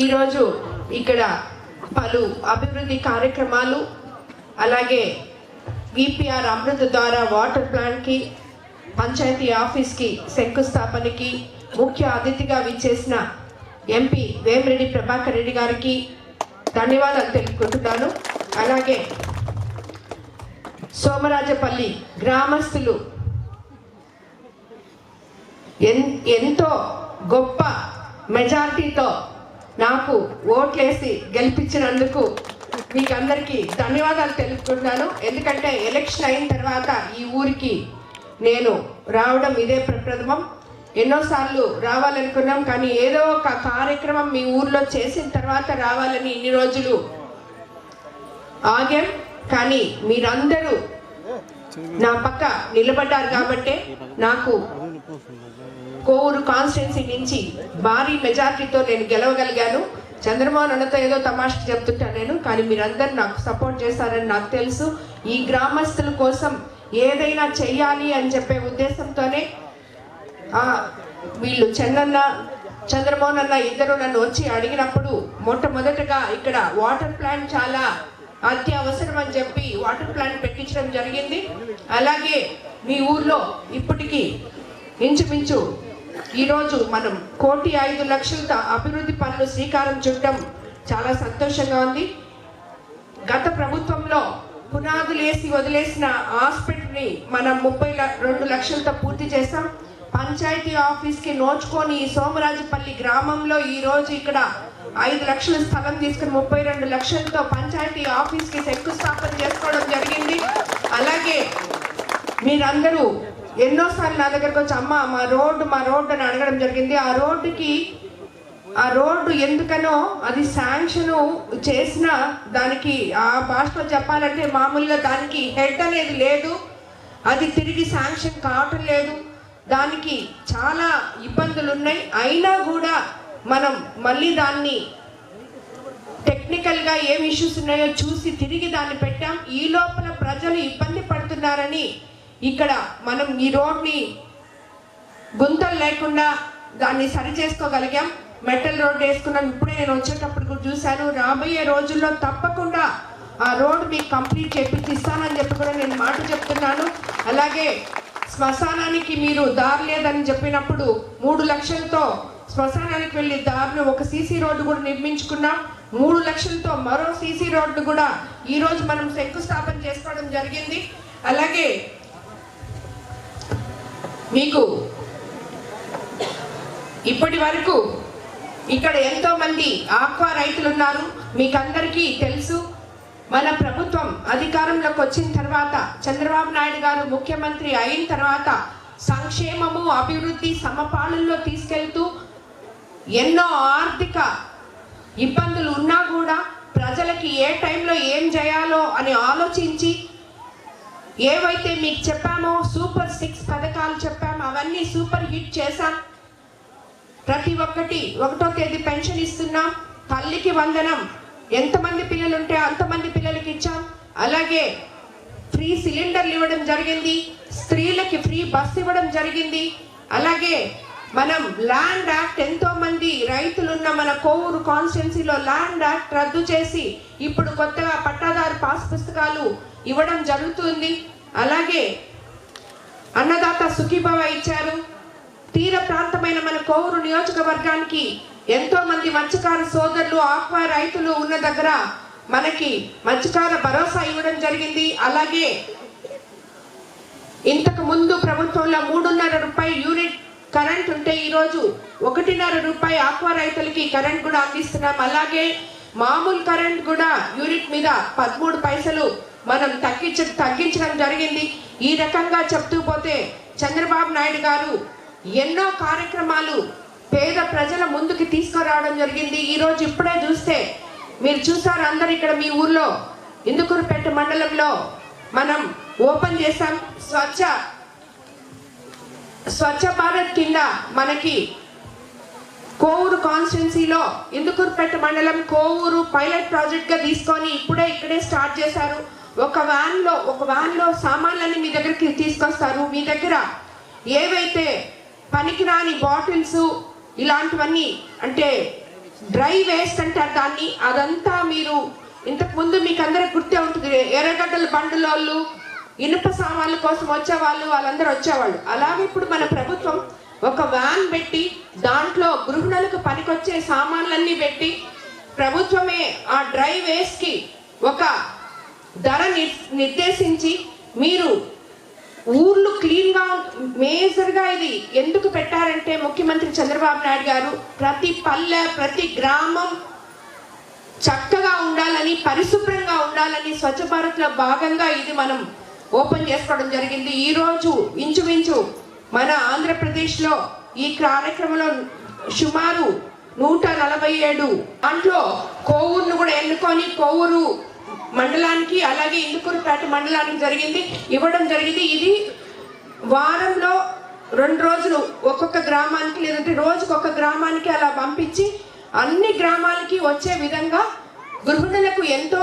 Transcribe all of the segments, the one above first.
ఈరోజు ఇక్కడ పలు అభివృద్ధి కార్యక్రమాలు అలాగే విపిఆర్ అమృత ద్వారా వాటర్ ప్లాంట్కి పంచాయతీ ఆఫీస్కి శంకుస్థాపనకి ముఖ్య అతిథిగా విచ్చేసిన ఎంపీ వేమిరెడ్డి ప్రభాకర్ రెడ్డి గారికి ధన్యవాదాలు తెలుపుకుంటున్నాను. అలాగే సోమరాజపల్లి గ్రామస్తులు ఎన్ ఎంతో గొప్ప మెజార్టీతో నాకు ఓట్లేసి గెలిపించినందుకు మీకు అందరికీ ధన్యవాదాలు తెలుపుకుంటున్నాను. ఎందుకంటే ఎలక్షన్ అయిన తర్వాత ఈ ఊరికి నేను రావడం ఇదే ప్రప్రథమం. ఎన్నోసార్లు రావాలనుకున్నాం కానీ ఏదో ఒక కార్యక్రమం మీ ఊర్లో చేసిన తర్వాత రావాలని ఇన్ని రోజులు ఆగాం. కానీ మీరందరూ నా పక్క నిలబడ్డారు కాబట్టే నాకు కోవూరు కాన్స్టిట్యున్సీ నుంచి భారీ మెజార్టీతో నేను గెలవగలిగాను. చంద్రమోహన్ అన్నతో ఏదో తమాషకి చెప్తుంటాను నేను కానీ మీరందరూ నాకు సపోర్ట్ చేస్తారని నాకు తెలుసు. ఈ గ్రామస్తుల కోసం ఏదైనా చెయ్యాలి అని చెప్పే ఉద్దేశంతోనే వీళ్ళు చందన్న చంద్రమోహన్ అన్న ఇద్దరు నన్ను వచ్చి అడిగినప్పుడు మొట్టమొదటగా ఇక్కడ వాటర్ ప్లాంట్ చాలా అత్యవసరం అని చెప్పి వాటర్ ప్లాంట్ పెట్టించడం జరిగింది. అలాగే మీ ఊర్లో ఇప్పటికీ ఇంచుమించు ఈరోజు మనం కోటి ఐదు లక్షలతో అభివృద్ధి పనులు శ్రీకారం చుట్టం చాలా సంతోషంగా ఉంది. గత ప్రభుత్వంలో పునాదులేసి వదిలేసిన హాస్పిటల్ని మనం ముప్పై ల- రెండు లక్షలతో పూర్తి చేసాం పంచాయతీ ఆఫీస్కి నోచుకొని సోమరాజపల్లి గ్రామంలో ఈరోజు ఇక్కడ ఐదు లక్షల స్థలం తీసుకుని ముప్పై రెండు లక్షలతో పంచాయతీ ఆఫీస్కి శంకుస్థాపన చేసుకోవడం జరిగింది. అలాగే మీరందరూ ఎన్నోసార్లు నా దగ్గరకు వచ్చి అమ్మ మా రోడ్డు మా రోడ్డు అని అడగడం జరిగింది. ఆ రోడ్డుకి ఆ రోడ్డు ఎందుకనో అది శాంక్షన్ చేసిన దానికి ఆ భాషలో చెప్పాలంటే మామూలుగా దానికి హెడ్ అనేది లేదు. అది తిరిగి శాంక్షన్ కావటం లేదు. దానికి చాలా ఇబ్బందులు ఉన్నాయి అయినా కూడా మనం మళ్ళీ దాన్ని టెక్నికల్గా ఏం ఇష్యూస్ ఉన్నాయో చూసి తిరిగి దాన్ని పెట్టాం. ఈ లోపల ప్రజలు ఇబ్బంది పడుతున్నారని ఇక్కడ మనం ఈ రోడ్ని గుంతలు లేకుండా దాన్ని సరి చేసుకోగలిగాం మెటల్ రోడ్ వేసుకున్నాం. ఇప్పుడే నేను వచ్చేటప్పుడు కూడా చూశాను. రాబోయే రోజుల్లో తప్పకుండా ఆ రోడ్ మీకు కంప్లీట్ చేపించి ఇస్తానని చెప్పి కూడా నేను మాట చెప్తున్నాను. అలాగే శ్మశానానికి మీరు దారి లేదని చెప్పినప్పుడు మూడు లక్షలతో శ్మశానానికి వెళ్ళి దారిని ఒక సీసీ రోడ్డు కూడా నిర్మించుకున్నాం. మూడు లక్షలతో మరో సీసీ రోడ్డు కూడా ఈరోజు మనం శంకుస్థాపన చేసుకోవడం జరిగింది. అలాగే మీకు ఇప్పటి వరకు ఇక్కడ ఎంతో మంది ఆక్వా రైతులు ఉన్నారు మీకు అందరికీ తెలుసు. మన ప్రభుత్వం అధికారంలోకి వచ్చిన తర్వాత చంద్రబాబు నాయుడు గారు ముఖ్యమంత్రి అయిన తర్వాత సంక్షేమము అభివృద్ధి సమపాలనలో తీసుకెళ్తూ ఎన్నో ఆర్థిక ఇబ్బందులు ఉన్నా కూడా ప్రజలకి ఏ టైంలో ఏం చేయాలో అని ఆలోచించి ఏవైతే మీకు చెప్పామో సూపర్ సిక్స్ పథకాలు చెప్పామో అవన్నీ సూపర్ హిట్ చేశాం. ప్రతి ఒక్కటి ఒకటో తేదీ పెన్షన్ ఇస్తున్నాం. తల్లికి వందనం. ఎంతమంది పిల్లలు ఉంటే అంతమంది పిల్లలకి ఇచ్చాం. అలాగే ఫ్రీ సిలిండర్లు ఇవ్వడం జరిగింది. స్త్రీలకి ఫ్రీ బస్ ఇవ్వడం జరిగింది. అలాగే మనం ల్యాండ్ యాక్ట్ ఎంతో ఉన్న మన కోవూరు కాన్స్టిట్యున్సీలో ల్యాండ్ యాక్ట్ రద్దు చేసి ఇప్పుడు కొత్తగా పట్టాదారు పాస్ పుస్తకాలు ఇవ్వడం జరుగుతుంది. అలాగే అన్నదాత సుఖీభవ ఇచ్చారు. తీర ప్రాంతమైన మన కోవూరు నియోజకవర్గానికి ఎంతో మంది మత్స్యకార సోదరులు ఆక్వా రైతులు ఉన్న దగ్గర మనకి మత్స్యకార భరోసా ఇవ్వడం జరిగింది. అలాగే ఇంతకు ముందు ప్రభుత్వంలో మూడున్నర రూపాయి యూనిట్ కరెంట్ ఉంటే ఈరోజు ఒకటిన్నర రూపాయి ఆక్వా రైతులకి కరెంట్ కూడా అందిస్తున్నాం. అలాగే మామూలు కరెంట్ కూడా యూనిట్ మీద పదమూడు పైసలు మనం తగ్గించ తగ్గించడం జరిగింది. ఈ రకంగా చెప్తూ పోతే చంద్రబాబు నాయుడు గారు ఎన్నో కార్యక్రమాలు పేద ప్రజల ముందుకు తీసుకురావడం జరిగింది. ఈరోజు ఇప్పుడే చూస్తే మీరు చూసారు అందరు ఇక్కడ మీ ఊర్లో. ఇందుకూరుపేట మండలంలో మనం ఓపెన్ చేసాం స్వచ్ఛ స్వచ్ఛ భారత్ కింద మనకి కోవూరు కాన్స్టిట్యున్సీలో ఇందుకూరుపేట మండలం కోవూరు పైలట్ ప్రాజెక్ట్గా తీసుకొని ఇప్పుడే ఇక్కడే స్టార్ట్ చేశారు. ఒక వ్యాన్లో ఒక వ్యాన్లో సామాన్లన్నీ మీ దగ్గరికి తీసుకొస్తారు. మీ దగ్గర ఏవైతే పనికిరాని బాటిల్స్ ఇలాంటివన్నీ అంటే డ్రై వేస్ట్ అంటారు దాన్ని అదంతా మీరు ఇంతకుముందు మీకు అందరికి గుర్తే ఉంటుంది. ఎర్రగడ్డల బండులోళ్ళు ఇనుప సామాన్ల కోసం వచ్చేవాళ్ళు వాళ్ళందరూ వచ్చేవాళ్ళు. అలాగే ఇప్పుడు మన ప్రభుత్వం ఒక వ్యాన్ పెట్టి దాంట్లో గృహిణులకు పనికొచ్చే సామాన్లన్నీ పెట్టి ప్రభుత్వమే ఆ డ్రై వేస్ట్కి ఒక ధర నిర్- నిర్దేశించి మీరు ఊర్లు క్లీన్గా మేజర్గా ఇది ఎందుకు పెట్టారంటే ముఖ్యమంత్రి చంద్రబాబు నాయుడు గారు ప్రతి పల్లె ప్రతి గ్రామం చక్కగా ఉండాలని పరిశుభ్రంగా ఉండాలని స్వచ్ఛ భారత్లో భాగంగా ఇది మనం ఓపెన్ చేసుకోవడం జరిగింది. ఈరోజు ఇంచుమించు మన ఆంధ్రప్రదేశ్లో ఈ కార్యక్రమంలో సుమారు నూట నలభై ఏడు దాంట్లో కోవూరును కూడా ఎన్నుకొని కోవూరు మండలానికి అలాగే ఇందుకూరుపేట మండలానికి జరిగింది ఇవ్వడం జరిగింది. ఇది వారంలో రెండు రోజులు ఒక్కొక్క గ్రామానికి లేదంటే రోజుకు ఒక గ్రామానికి అలా పంపించి అన్ని గ్రామాలకి వచ్చే విధంగా గృహిణులకు ఎంతో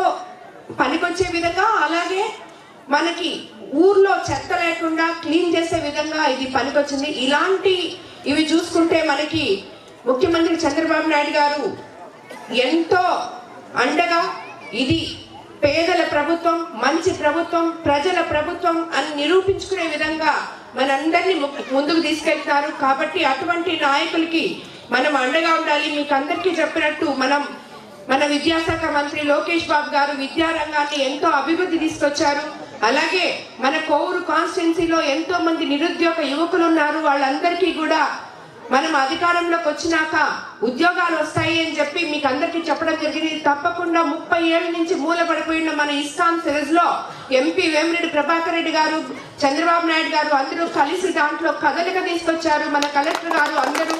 పనికొచ్చే విధంగా అలాగే మనకి ఊర్లో చెత్త లేకుండా క్లీన్ చేసే విధంగా ఇది పనికొచ్చింది. ఇలాంటి ఇవి చూసుకుంటే మనకి ముఖ్యమంత్రి చంద్రబాబు నాయుడు గారు ఎంతో అండగా ఇది పేదల ప్రభుత్వం మంచి ప్రభుత్వం ప్రజల ప్రభుత్వం అని నిరూపించుకునే విధంగా మనందరినీ ము- ముందుకు తీసుకెళ్తారు. కాబట్టి అటువంటి నాయకులకి మనం అండగా ఉండాలి. మీకు అందరికీ చెప్పినట్టు మనం మన విద్యాశాఖ మంత్రి లోకేష్ బాబు గారు విద్యారంగాన్ని ఎంతో అభివృద్ధి తీసుకొచ్చారు. అలాగే మన కోవూరు కాన్స్టిట్యున్సీలో ఎంతో మంది నిరుద్యోగ యువకులు ఉన్నారు. వాళ్ళందరికీ కూడా మనం అధికారంలోకి వచ్చినాక ఉద్యోగాలు వస్తాయి అని చెప్పి మీకు అందరికీ చెప్పడం జరిగింది. తప్పకుండా ముప్పై ఏళ్ళ నుంచి మూలపడిపోయిన మన ఇస్కాన్ సెజ్లో ఎంపీ వేమిరెడ్డి ప్రభాకర్ రెడ్డి గారు చంద్రబాబు నాయుడు గారు అందరూ కలిసి దాంట్లో కదలిక తీసుకొచ్చారు. మన కలెక్టర్ గారు అందరూ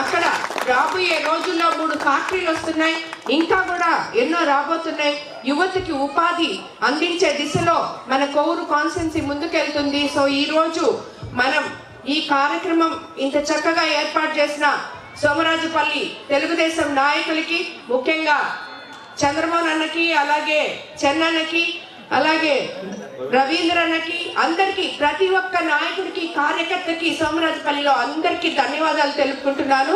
అక్కడ రాబోయే రోజుల్లో మూడు ఫ్యాక్టరీలు వస్తున్నాయి. ఇంకా కూడా ఎన్నో రాబోతున్నాయి. యువతకి ఉపాధి అందించే దిశలో మన కౌరు కాన్స్టెన్సీ ముందుకెళ్తుంది. సో ఈ రోజు మనం ఈ కార్యక్రమం ఇంత చక్కగా ఏర్పాటు చేసిన సోమరాజుపల్లి తెలుగుదేశం నాయకులకి ముఖ్యంగా చంద్రమోహన్ అన్నకి అలాగే చెన్నన్నకి అలాగే రవీంద్రనకి అందరికీ అందరికి ప్రతి ఒక్క నాయకుడికి కార్యకర్తకి సోమరాజుపల్లిలో అందరికీ ధన్యవాదాలు తెలుపుకుంటున్నాను.